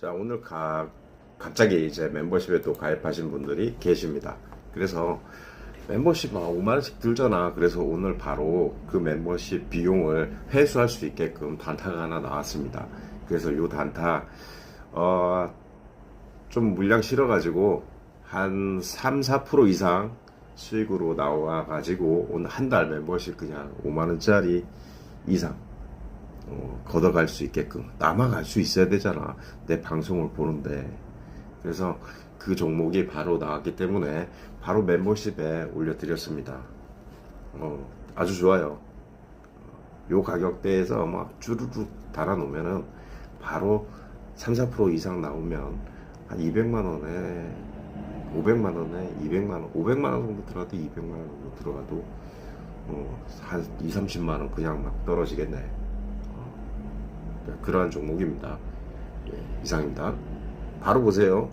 자 오늘 가, 갑자기 이제 멤버십에 또 가입하신 분들이 계십니다. 그래서 멤버십 막 5만 원씩 들잖아. 그래서 오늘 바로 그 멤버십 비용을 회수할 수 있게끔 단타가 하나 나왔습니다. 그래서 요 단타 어, 좀 물량 실어가지고 한 3, 4% 이상 수익으로 나와가지고 오늘 한 달 멤버십 그냥 5만 원짜리 이상 어, 걷어갈 수 있게끔. 남아갈 수 있어야 되잖아. 내 방송을 보는데. 그래서 그 종목이 바로 나왔기 때문에 바로 멤버십에 올려드렸습니다. 어, 아주 좋아요. 요 가격대에서 막 쭈루룩 달아놓으면은 바로 3, 4% 이상 나오면 한 200만 원에 500만 원에 200만 원, 500만 원 정도 들어가도 200만 원 정도 들어가도 어, 한 2, 30만 원 그냥 막 떨어지겠네. 어, 그러한 종목입니다. 예, 이상입니다. 바로 보세요.